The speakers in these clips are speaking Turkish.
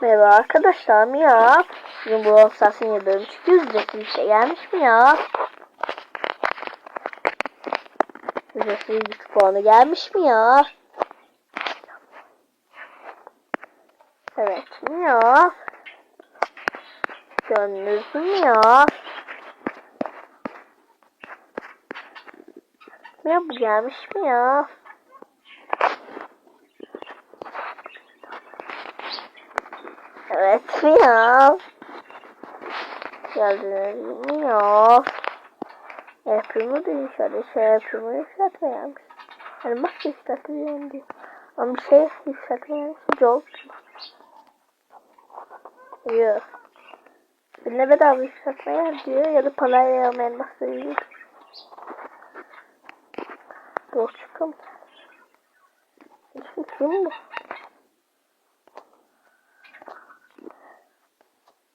Merhaba arkadaşlar mı ya? Bugün bu Olsas'ın yıldırım çünkü ücretsiz bir şey gelmiş mi ya? Ücretsiz güç puanı gelmiş mi ya? Evet mi ya? Gönlünüz mü ya? Ya bu gelmiş mi ya? Evet mi ya? Geldiniz mi ya? Yapımı da şöyle şey yapımı yükseltmeyenmiş. Yani bak yükseltmeyen diyor. Ama bir şey yükseltmeyen yok. Yok. Ne bedava yükseltmeyen diyor ya da parayla almayan bahsediyor. Doğru çıkım. Şimdi kim bu?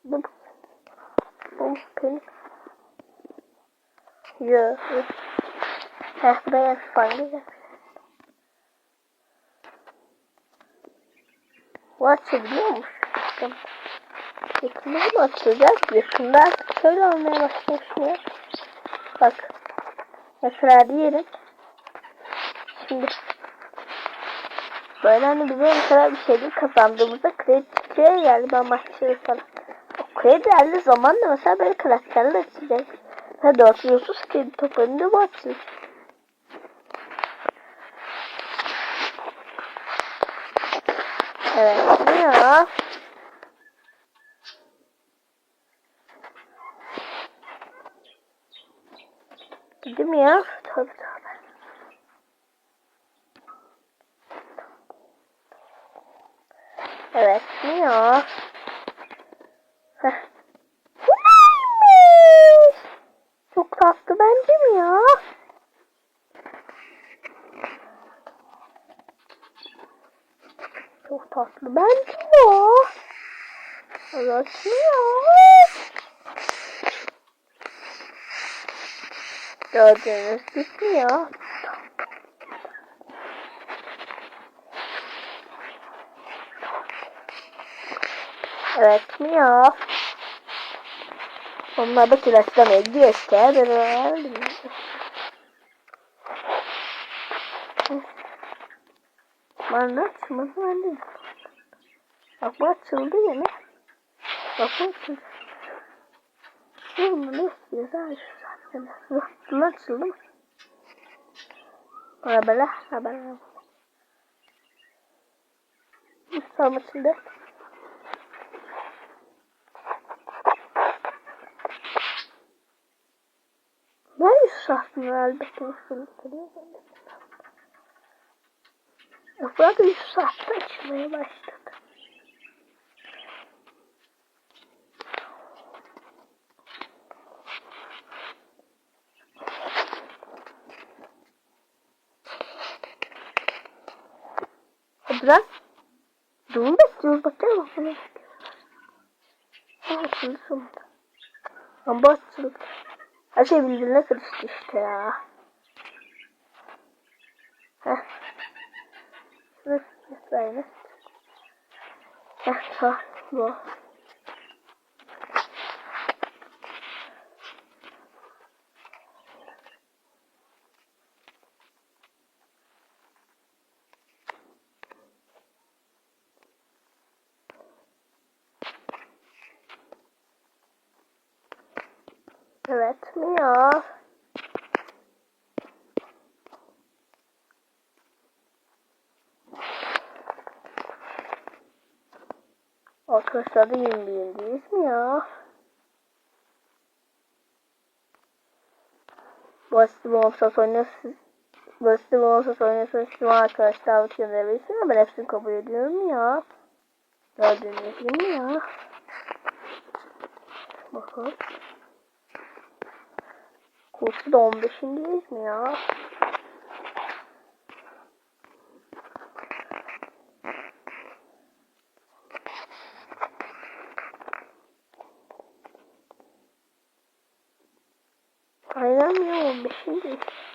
Bu bu benim. Yok. Heh buraya fanlı Bu açabiliyormuş. Yakında mı açılacak? Yakında şöyle olmaya başlamış ya. Bak. Mesela diyelim. Şimdi böyle hani bize mesela bir şeyler kazandığımızda kredi yani ben başlıyorum sana. O kredi geldiği zaman da mesela böyle karakterler açacak. Ha 430 kredi toplanınca bu açılır. Evet ne ya? Dedim ya. Tabii tabii. Evet ne ya? Heh. Bu neymiş? Çok tatlı bence mi ya? Çok tatlı bence ya. Mi ya? Gördüğünüz gibi ya. Evet mi ya? Onlar da tıraşlamaya gidiyor işte. Bana açmadı ben de. Bak bu açıldı yine. Bak bu açıldı. Bunu ne istiyorsa açıldı. Bak bunu açıldı mı? Bana böyle. Ha bana. Tamam açıldı. Да и шахт на не Шульце. А правда куда ты из шахта начинаешь тут? Да? Думаю, что потерял. А, слышал. А бас слышал. Her şey birbirine karıştı işte ya. Heh. Şurası mesela. Heh sağ. Bu. Evet mi ya? Arkadaşlar da yeni yenideyiz mi ya? Basit bir olsa oynasın. Basit bir olsa oynasın. Şu arkadaşlar bu gönderebilirsin ama ben hepsini kabul ediyorum ya. Gördüğünüz gibi ya. Bakın. Kursu da 15'indeyiz mi ya? Aynen ya 15'indeyiz.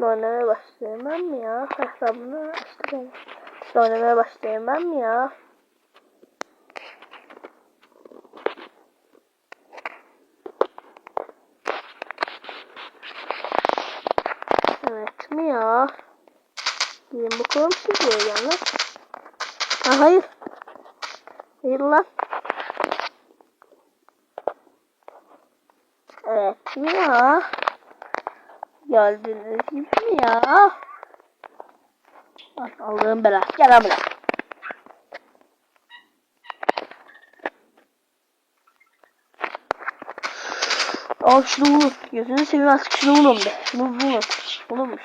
Şimdi oynamaya başlayayım ben mi ya? Hesabını açtı ben. Şimdi oynamaya başlayayım ben mi ya? Evet mi ya? Gelin bakalım siz lan. Ha, hayır. Hayır lan. Evet mi ya? Geldiniz gibi mi ya? Al, Allah'ın belası. Gel buraya. Al şunu vurun. Gözünü seveyim artık şunu vurun be. Şunu vurun. Vurulmuş.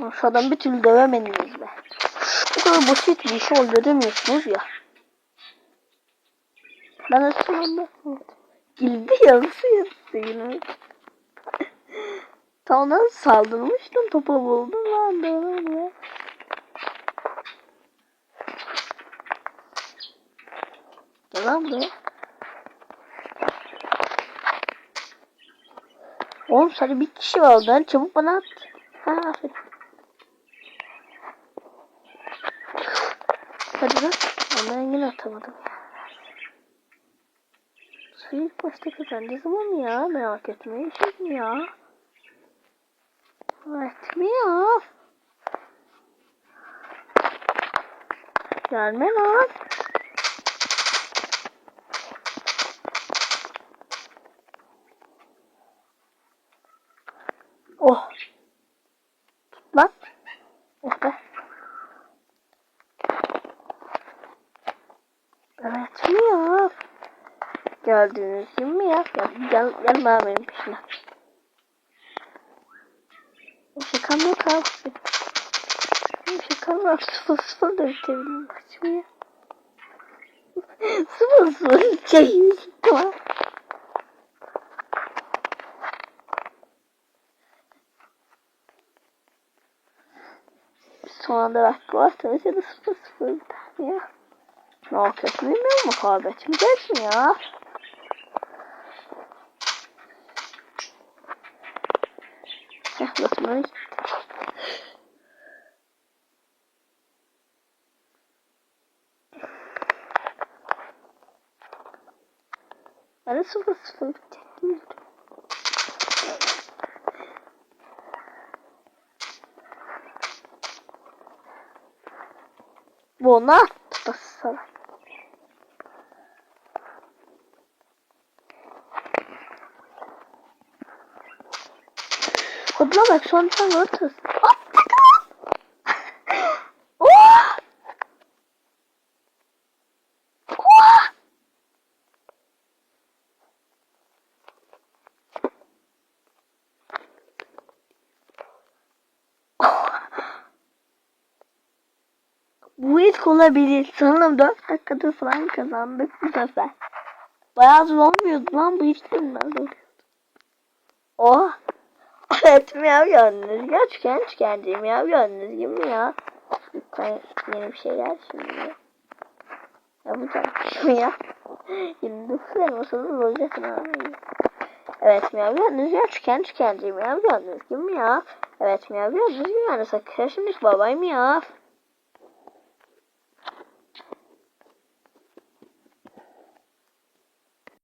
Şu adam bir türlü dövemediniz be. Bu kadar basit bir şey oluyor demiyorsunuz ya. Ben de evet. Gildi yarısı yarısı yine. Tam ona saldırmıştım topa buldum lan böyle. Gel lan. Oğlum sadece bir kişi var oradan çabuk bana at. Ha aferin. Hadi lan. Ama yine atamadım. Suyu ilk başta kazanacağız ama mı ya? Merak etmeyin. Şey mi ya? Evet mi ya? Gelme lan. Oh. Tut lan. Oh be. Evet mi ya? Mi ya? Gel, gel, abi benim peşine. Şakam yok abi. Şakam yok. Sıfır sıfır da bitebilirim maçımı ya. sıfır sıfır şey tamam. Son anda vakti varsa mesela sıfır sıfır biter ya. Ne yapıyorsun bilmiyorum muhabbetim gelsin ya. Heh. Ben de sıfır sıfır bitecektim. Buna tutasana. Kodla bak son tane atırsın. Oh! Oh! Bu ilk olabilir. Sanırım 4 dakikada falan kazandık bu sefer. Bayağı zor olmuyordu lan bu hiç bilmez oluyordu. Oh! Evet miyav gördünüz. Gerçekten çıkardı miyav gördünüz gibi mi ya? Lütfen yeni bir şeyler şimdi. Ya Yapacağım şimdi ya. 29 elmasını bulacaksın abi. Evet miyav gördünüz. Gerçekten çıkardı miyav gördünüz gibi mi ya? Evet miyav gördünüz gibi yani sakın şimdi babay miyav.